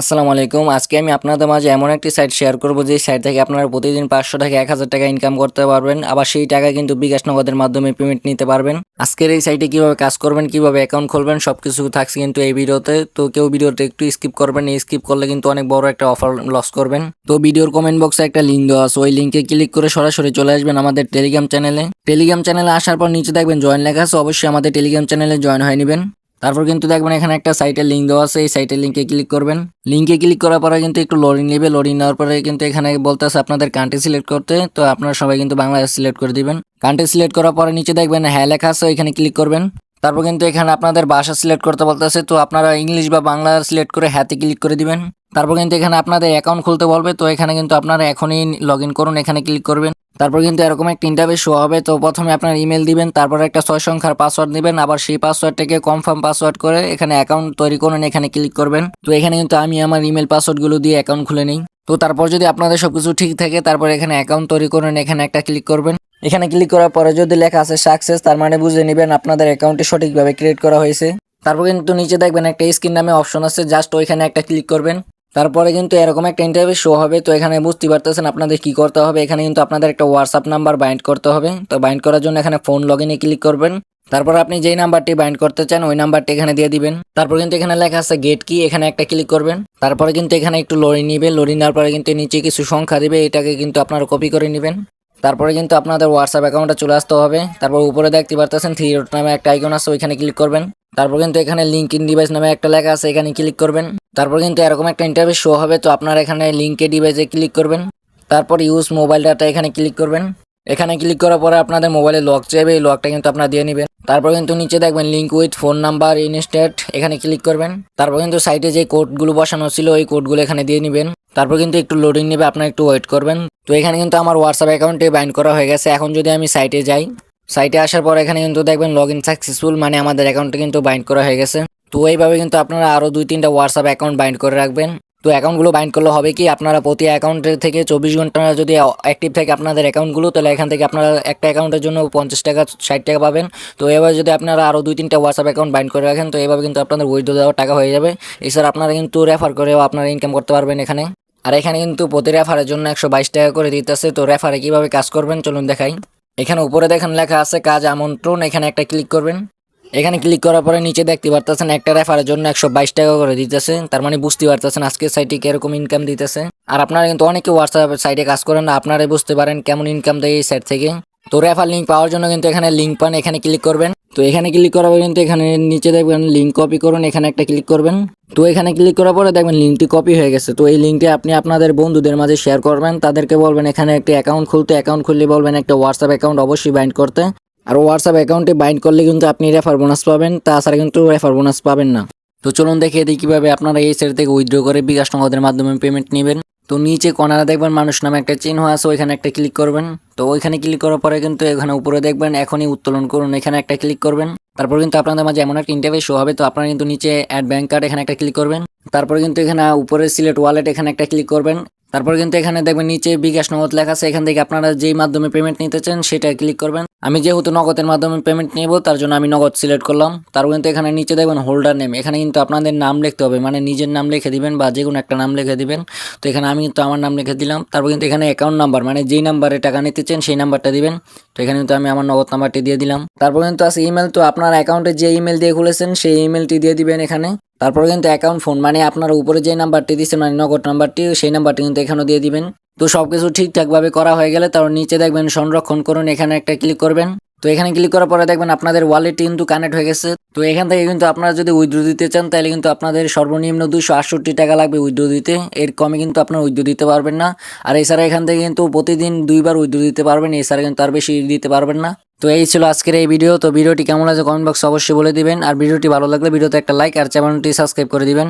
আসসালামু আলাইকুম। আজকে আমি আপনাদের মাঝে এমন একটি সাইট শেয়ার করব, যে সাইট থেকে আপনারা প্রতিদিন পাঁচশো থেকে এক হাজার টাকা ইনকাম করতে পারবেন। আবার সেই টাকা কিন্তু বিকাশ নগদের মাধ্যমে পেমেন্ট নিতে পারবেন। আজকের এই সাইটে কীভাবে কাজ করবেন, কীভাবে অ্যাকাউন্ট খুলবেন সব কিছু থাকছে কিন্তু এই ভিডিওতে। তো কেউ ভিডিওটা একটু স্কিপ করবেন এই স্কিপ করলে কিন্তু অনেক বড় একটা অফার লস করবেন। তো ভিডিওর কমেন্ট বক্সে একটা লিঙ্ক দেওয়া আছে, ওই লিঙ্কে ক্লিক করে সরাসরি চলে আসবেন আমাদের টেলিগ্রাম চ্যানেলে টেলিগ্রাম চ্যানেলে আসার পর নিচে দেখবেন জয়েন লেখা আছে, অবশ্যই আমাদের টেলিগ্রাম চ্যানেলে জয়েন হয়ে নেবেন। তারপর কিন্তু দেখবেন এখানে একটা সাইটের লিঙ্ক দেওয়া আছে, এই সাইটের লিঙ্কে ক্লিক করবেন। লিঙ্কে ক্লিক করার পরে কিন্তু একটু লোডিং নেবে। লোডিং নেওয়ার পরে কিন্তু এখানে বলতেছে আপনাদের কান্ট্রি সিলেক্ট করতে। তো আপনারা সবাই কিন্তু বাংলাদেশ সিলেক্ট করে দিবেন। কান্ট্রি সিলেক্ট করার পরে নিচে দেখবেন হ্যাঁ লেখা আছে এখানে ক্লিক করবেন। তারপর কিন্তু এখানে আপনাদের ভাষা সিলেক্ট করতে বলতেছে। তো আপনারা ইংলিশ বা বাংলা সিলেক্ট করে হ্যাতে ক্লিক করে দিবেন। তারপর কিন্তু এখানে আপনাদের অ্যাকাউন্ট খুলতে বলবে। তো এখানে কিন্তু আপনারা এখনই লগ করুন, এখানে ক্লিক করবেন। তারপর কিন্তু এরকম একটা ইন্টারভিউ শো হবে। তো প্রথমে আপনার ইমেল দিবেন, তারপর একটা ছয় সংখ্যার পাসওয়ার্ড দিবেন আবার সেই পাসওয়ার্ডটাকে কনফার্ম পাসওয়ার্ড করে এখানে অ্যাকাউন্ট তৈরি করুন, এখানে ক্লিক করবেন। তো এখানে কিন্তু আমি আমার ইমেল পাসওয়ার্ডগুলো দিয়ে অ্যাকাউন্ট খুলে নিই। তো তারপর যদি আপনাদের সবকিছু ঠিক থাকে, তারপর এখানে অ্যাকাউন্ট তৈরি করুন, এখানে একটা ক্লিক করবেন। এখানে ক্লিক করার পরে যদি লেখা আছে সাকসেস তার মানে বুঝে নেবেন আপনাদের অ্যাকাউন্টটি সঠিকভাবে ক্রিয়েট করা হয়েছে। তারপর কিন্তু নিচে দেখবেন একটা স্ক্রিন নামে অপশন আছে জাস্ট ওইখানে একটা ক্লিক করবেন। তারপরে কিন্তু এরকম একটা ইন্টারভিউ শো হবে, তো এখানে বুঝতে পারতেছেন আপনাদের কি করতে হবে। এখানে কিন্তু আপনাদের একটা হোয়াটসঅ্যাপ নাম্বার বাইন্ড করতে হবে, তো বাইন্ড করার জন্য এখানে ফোন লগ ইনে ক্লিক করবেন। তারপর আপনি যেই নাম্বারটি বাইন্ড করতে চান, ওই নাম্বারটি এখানে দিয়ে দিবেন। তারপর কিন্তু এখানে লেখা আছে গেট কি এখানে একটা ক্লিক করবেন। তারপরে কিন্তু এখানে একটু লড়ি নিবে, লড়ি নেওয়ার পরে কিন্তু নিচে কিছু সংখ্যা দিবে, এটাকে কিন্তু আপনারা কপি করে নেবেন। তারপরে কিন্তু আপনাদের হোয়াটসঅ্যাপ অ্যাকাউন্টটা চলে আসতে হবে। তারপর উপরে দেখতে পারতেছেন থ্রি ডট নামে একটা আইকন আছে, ওইখানে ক্লিক করবেন। তারপর কিন্তু এখানে লিঙ্ক ইন ডিভাইস নামে একটা লেখা আছে, এখানে ক্লিক করবেন। তারপর কিন্তু এরকম একটা ইন্টারভিউ শো হবে, তো আপনারা এখানে লিঙ্কে ডিভাইসে ক্লিক করবেন। তারপর ইউজ মোবাইল ডাটা এখানে ক্লিক করবেন। এখানে ক্লিক করার পরে আপনাদের মোবাইলে লক চাইবে, এই লকটা কিন্তু আপনারা দিয়ে নেবেন। তারপর কিন্তু নিচে দেখবেন link with phone number instead এখানে ক্লিক করবেন। তারপর কিন্তু সাইটে যে কোডগুলো বসানো ছিল, ওই কোডগুলো এখানে দিয়ে নেবেন। তারপর কিন্তু একটু লোডিং নেবে, আপনারা একটু ওয়েট করবেন। তো এখানে কিন্তু আমার হোয়াটসঅ্যাপ অ্যাকাউন্টে বাইন্ড করা হয়ে গেছে। এখন যদি আমি সাইটে যাই সাইটে আসার পর এখানে কিন্তু দেখবেন লগ ইন সাকসেসফুল মানে আমাদের অ্যাকাউন্টে কিন্তু বাইন্ড করা হয়ে গেছে। তো এইভাবে কিন্তু আপনারা আরও দুই তিনটা হোয়াটসঅ্যাপ অ্যাকাউন্ট বাইন্ড করে রাখবেন। তো অ্যাকাউন্টগুলো বাইন্ড করলে হবে কি, আপনারা প্রতি অ্যাকাউন্টের থেকে চব্বিশ ঘণ্টা যদি অ্যাক্টিভ থাকে আপনাদের অ্যাকাউন্টগুলো তাহলে এখান থেকে আপনারা একটা অ্যাকাউন্টের জন্য পঞ্চাশ টাকা, ষাট টাকা পাবেন। তো এবার যদি আপনারা আরও দুই তিনটা হোয়াটসঅ্যাপ অ্যাকাউন্ট বাইন্ড করে রাখেন, তো এভাবে কিন্তু আপনাদের উইথড্র দেওয়ার টাকা হয়ে যাবে। এছাড়া আপনারা কিন্তু রেফার করেও আপনারা ইনকাম করতে পারবেন এখানে। আর এখানে কিন্তু প্রতি রেফারের জন্য একশো বাইশ টাকা করে দিতেছে তো রেফারে কীভাবে কাজ করবেন, চলুন দেখাই। এখানে উপরে দেখেন লেখা আছে কাজ আমন্ত্রণ, এখানে একটা ক্লিক করবেন। এখানে ক্লিক করার পরে নিচে দেখতে পারতেছেন একটা রেফারের জন্য একশো বাইশ টাকা করে দিতেছে। তার মানে বুঝতে পারতেছেন আজকে সাইটে কীরকম ইনকাম দিতেছে। আর আপনারা কিন্তু অনেকে হোয়াটসঅ্যাপ সাইটে কাজ করেন আপনারাই বুঝতে পারেন কেমন ইনকাম দেয় এই সাইট থেকে। তো রেফার লিঙ্ক পাওয়ার জন্য কিন্তু এখানে লিঙ্ক পান, এখানে ক্লিক করবেন। তো এখানে ক্লিক করার পরে কিন্তু এখানে নিচে দেখবেন লিঙ্ক কপি করুন, এখানে একটা ক্লিক করবেন। তো এখানে ক্লিক করার পরে দেখবেন লিঙ্কটি কপি হয়ে গেছে। তো এই লিঙ্কটি আপনি আপনাদের বন্ধুদের মাঝে শেয়ার করবেন, তাদেরকে বলবেন এখানে একটি অ্যাকাউন্ট খুলতে অ্যাকাউন্ট খুললে বলবেন একটা হোয়াটসঅ্যাপ অ্যাকাউন্ট অবশ্যই বাইন্ড করতে। আর হোয়াটসঅ্যাপ অ্যাকাউন্টে বাইন্ড করলে কিন্তু আপনি রেফার বোনাস পাবেন, তাছাড়া কিন্তু রেফার বোনাস পাবেন না। তো চলুন দেখে দিই কীভাবে আপনারা এই সাইট থেকে উইথড্র করে বিকাশ নগদের মাধ্যমে পেমেন্ট নেবেন। তো নিচে কর্নারে দেখবেন মানুষ নামে একটা চিহ্ন আছে, ওইখানে একটা ক্লিক করবেন। তো ওইখানে ক্লিক করার পরে কিন্তু এখানে উপরে দেখবেন এখনই উত্তোলন করুন, এখানে একটা ক্লিক করবেন। তারপর কিন্তু আপনাদের মাঝে এমন একটা ইন্টারভিউ শো হবে, তো আপনারা কিন্তু নিচে অ্যাড ব্যাংক কার্ড এখানে একটা ক্লিক করবেন। তারপরে কিন্তু এখানে উপরে সিলেট ওয়ালেট এখানে একটা ক্লিক করবেন। তারপর কিন্তু এখানে দেখবেন নিচে বিকাশ নগদ লেখা আছে, এখান থেকে আপনারা যেই মাধ্যমে পেমেন্ট নিতে চান সেটা ক্লিক করবেন। আমি যেহেতু নগদের মাধ্যমে পেমেন্ট নেব, তার জন্য আমি নগদ সিলেক্ট করলাম। তারপর কিন্তু এখানে নিচে দেখবেন হোল্ডার নেম এখানে কিন্তু আপনাদের নাম লিখতে হবে মানে নিজের নাম লিখে দিবেন বা যে কোনো একটা নাম লিখে দিবেন। তো এখানে আমি কিন্তু আমার নাম লিখে দিলাম, তারপর কিন্তু এখানে অ্যাকাউন্ট নাম্বার মানে যেই নাম্বারে টাকা নিতে চান, সেই নাম্বারটা দিবেন। তো এখানে কিন্তু আমি আমার নগদ নাম্বারটি দিয়ে দিলাম। তারপর কিন্তু আছে ইমেল তো আপনার অ্যাকাউন্টে যে ইমেল দিয়ে খুলেছেন, সেই ইমেলটি দিয়ে দিবেন এখানে। তারপর কিন্তু অ্যাকাউন্ট ফোন মানে আপনার উপরে যে নাম্বারটি দিচ্ছেন মানে নগদ নাম্বারটি সেই নাম্বারটি কিন্তু এখানেও দিয়ে দিবেন। তো সব কিছু ঠিকঠাকভাবে করা হয়ে গেলে তারপর নিচে দেখবেন সংরক্ষণ করুন, এখানে একটা ক্লিক করবেন। তো এখানে ক্লিক করার পরে দেখবেন আপনাদের ওয়ালেট কিন্তু কানেক্ট হয়ে গেছে। তো এখান থেকে কিন্তু আপনারা যদি উইথড্র দিতে চান, তাহলে কিন্তু আপনাদের সর্বনিম্ন দুশো আটষট্টি টাকা লাগবে উইথড্র দিতে। এর কমে কিন্তু আপনারা উইথড্র দিতে পারবেন না। আর এছাড়া এখান থেকে কিন্তু প্রতিদিন দুইবার উইথড্র দিতে পারবেন, এছাড়া কিন্তু আর বেশি দিতে পারবেন না। তো এই ছিল আজকের এই ভিডিও তো ভিডিওটি কেমন লাগছে কমেন্ট বক্সে অবশ্যই বলে দিবেন। আর ভিডিওটি ভালো লাগলে ভিডিওতে একটা লাইক আর চ্যানেলটি সাবস্ক্রাইব করে দিবেন।